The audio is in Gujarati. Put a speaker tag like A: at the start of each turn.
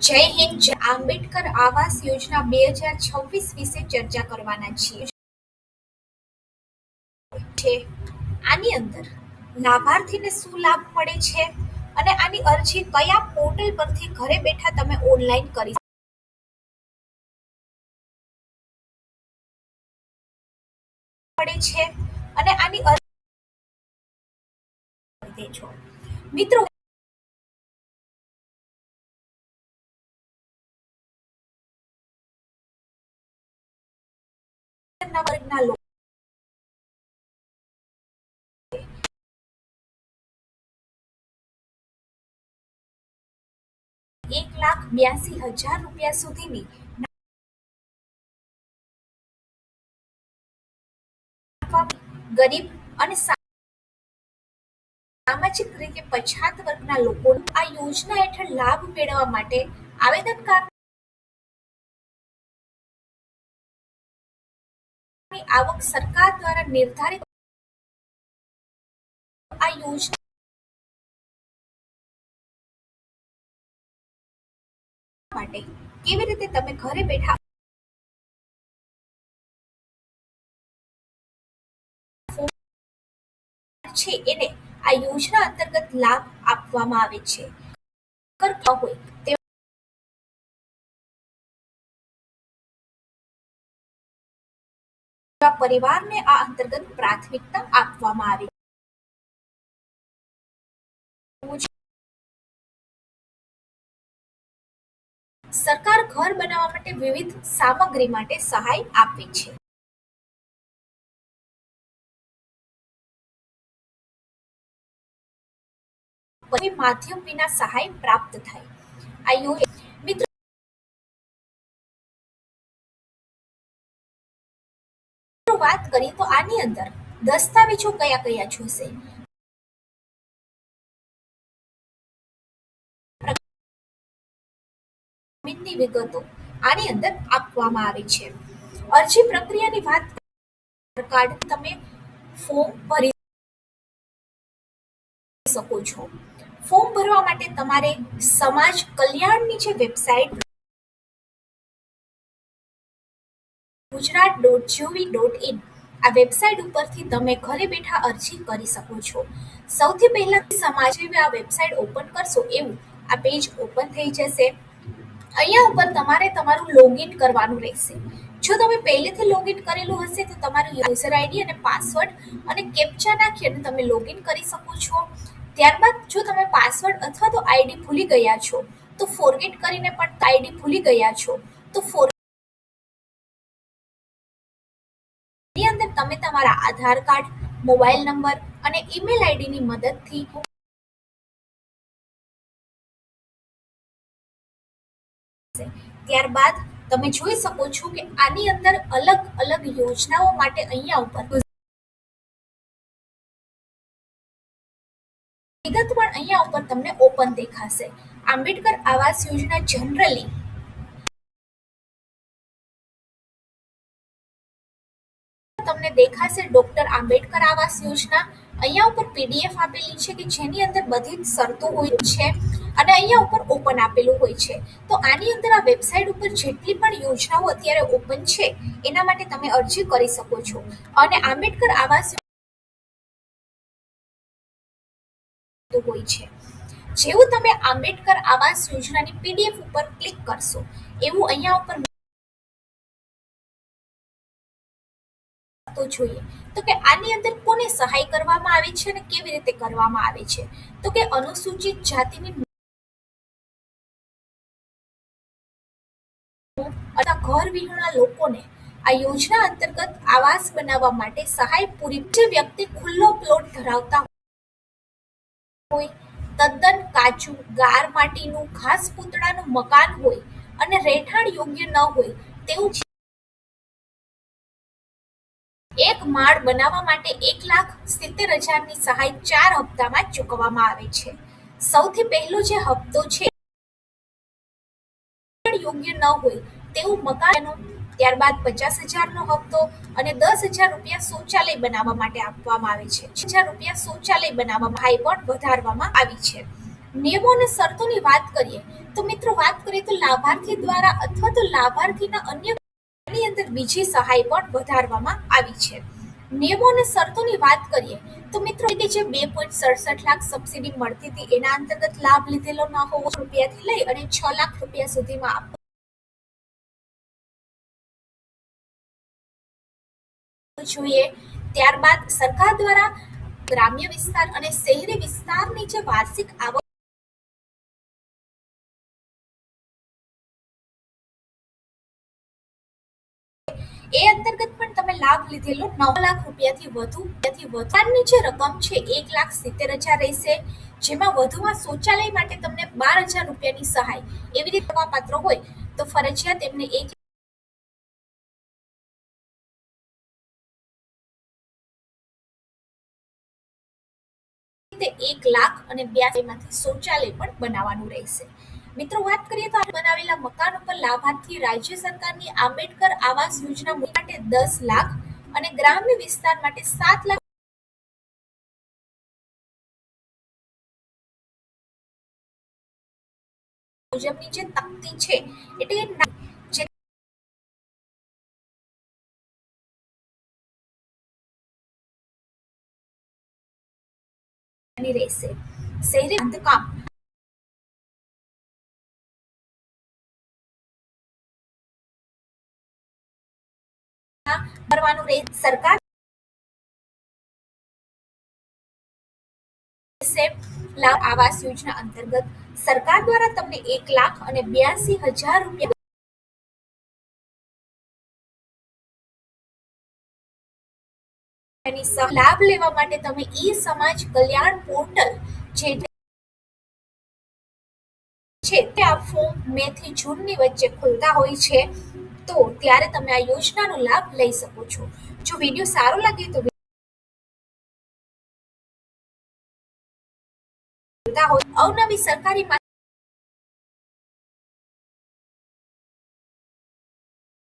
A: જય હિન્દ, જય આંબેડકર આવાસ યોજના બે હજાર છવ્વીસ વિશે ચર્ચા કરવાના છીએ. આની અંદર લાભાર્થીને શું લાભ મળે છે અને આની અરજી કયા પોર્ટલ પરથી ઘરે બેઠા તમે ઓનલાઈન કરી મળે છે અને આની અરજી છો. મિત્રો એક લાખ બ્યાસી હજાર રૂપિયા સુધીની ગરીબ અને સામાજિક રીતે પછાત વર્ગના લોકો આ યોજના હેઠળ લાભ મેળવવા માટે આવેદનકાર આવક સરકાર દ્વારા નિર્ધારિત આ યોજના માટે કેવી રીતે તમે ઘરે બેઠા છે એને આ યોજના અંતર્ગત લાભ આપવામાં આવે છે. પરિવારને આ અંતર્ગત પ્રાથમિકતા આપવામાં આવે સરકાર ઘર બનાવવા માટે વિવિધ સામગ્રી માટે સહાય આપે છે. કોઈ માધ્યમ વિના સહાય પ્રાપ્ત થાય. આ મિત્રો વાત કરી તો આની અંદર દસ્તાવેજો કયા કયા જોશે? વિગતો આની અંદર આપવામાં આવે છે. અરજી પ્રક્રિયાની વાત કાર્ડ તમે ફોર્મ ભરી શકો છો. ફોર્મ ભરવા માટે તમારે સમાજ કલ્યાણની જે website Gujarat dot gov dot in આ વેબસાઇટ ઉપરથી તમે ઘરે બેઠા અરજી કરી શકો છો. સૌથી પહેલા સમાજ આ વેબસાઇટ ઓપન કરશો એવું આ પેજ ઓપન થઈ જશે. અહીંયા ઉપર તમારે તમારું લોગિન કરવાનું રહેશે. જો તમે પહેલેથી લોગિન કરેલું હશે તો તમારું યુઝર આઈડી અને પાસવર્ડ અને કેપ્ચા નાખી અને તમે લોગિન કરી શકો છો. ત્યારબાદ જો તમે પાસવર્ડ અથવા તો આઈડી ભૂલી ગયા છો, તો ફોરગેટ કરીને પણ આઈડી ભૂલી ગયા છો. તો ફોર અંદર તમે તમારા આધાર કાર્ડ, મોબાઈલ નંબર અને ઈમેલ આઈડીની મદદથી ત્યારબાદ તમે જોઈ શકો છો કે આની અંદર અલગ અલગ યોજનાઓ માટે અહીંયા ઉપર અહીંયા ઉપર તમને ઓપન દેખાશે. આંબેડકર આવાસ યોજના જનરલી તમને દેખાશે ડોક્ટર આંબેડકર આવાસ યોજના. અહીંયા ઉપર પીડીએફ આપેલી છે કે જેની અંદર બધી જ શરતો હોય છે અને અહીંયા ઉપર ઓપન આપેલું હોય છે. તો આની અંદર આ વેબસાઇટ ઉપર જેટલી પણ યોજનાઓ અત્યારે ઓપન છે, એના માટે તમે અરજી કરી શકો છો. અને આંબેડકર આવાસ હોય છે. જેવું તમે આંબેડકર આવાસ યોજનાની પીડીએફ ઉપર ક્લિક કરશો, એવું અહીંયા ઉપર કોને સહાય કરવામાં આવે છે કેવી રીતે કરવામાં આવે છે? તો કે અનુસૂચિત જાતિની અથવા ઘર વિહોણા લોકોને આ યોજના અંતર્ગત આવાસ બનાવવા માટે સહાય પૂરી વ્યક્તિ ખુલ્લો પ્લોટ ધરાવતા હોય, તદ્દન કાચું, ગાર માટીનું ઘાસ પૂતળાનું મકાન હોય અને રહેઠાણ યોગ્ય ન હોય, તેવું એક માળ બનાવવા માટે એક લાખ સિત્તેર હજારની સહાય ચાર હપ્તામાં ચૂકવવામાં આવે છે. સૌથી પહેલો જે હપ્તો છે યોગ્ય ન હોય, તેવું મકાનનું ત્યારબાદ પચાસ હજારનો હપ્તો અને દસ હજાર રૂપિયા શૌચાલય બનાવવા માટે આપવામાં આવે છે. હજાર રૂપિયા શૌચાલય બનાવવામાં ભાઈ પણ વધારવામાં આવી છે. નિયમો અને શરતોની વાત કરીએ તો મિત્રો વાત કરીએ તો લાભાર્થી દ્વારા અથવા તો લાભાર્થીના અન્યની અંદર બીજી સહાય પણ વધારવામાં આવી છે. નિયમો અને શરતોની વાત કરીએ તો મિત્રો કે જે બે પોઈન્ટ સડસઠ લાખ સબસિડી મળતી હતી એના અંતર્ગત લાભ લીધેલો ન હોવો રૂપિયાથી લઈ અને છ લાખ રૂપિયા સુધીમાં જોઈએ, ત્યારબાદ સરકાર દ્વારા ગ્રામ્ય વિસ્તાર અને શહેરી વિસ્તારની જે વાર્ષિક આવક એ અંતર્ગત પણ તમે લાભ લીધેલો નવ લાખ રૂપિયાથી વધુ, ત્યાંથી વધારાની જે રકમ છે, એક લાખ સિત્તેર હજાર રહેશે, જેમાં વધુમાં શૌચાલય માટે તમને બાર હજાર રૂપિયાની સહાય એવી રીતે પાત્ર હોય, તો ફરજિયાત એમને એક રીતે એક લાખ અને બ્યાસીમાંથી શૌચાલય પણ બનાવવાનું રહેશે. મિત્રો, વાત કરીએ તો બનાવેલા મકાન ઉપર લાભાર્થી રાજ્ય સરકારની આંબેડકર આવાસ યોજના માટે દસ લાખ અને ગ્રામ્ય વિસ્તાર માટે સાત લાખ મુજબની જે તકતી છે, એટલે જે રહેશે શહેરી બાંધકામ કરવાનું રહે સરકાર લાભ આવાસ યોજના અંતર્ગત સરકાર દ્વારા તમને એક લાખ અને બ્યાસી હજાર રૂપિયા એની લાભ લેવા માટે તમે ઈ સમાજ કલ્યાણ પોર્ટલ જે છે તે આ ફોર્મ મે થી જૂનની વચ્ચે ખુલતા હોય છે, તો ત્યારે તમે આ યોજનાનો લાભ લઈ શકો છો. જો વીડિયો સારો લાગે તો અવનવી સરકારી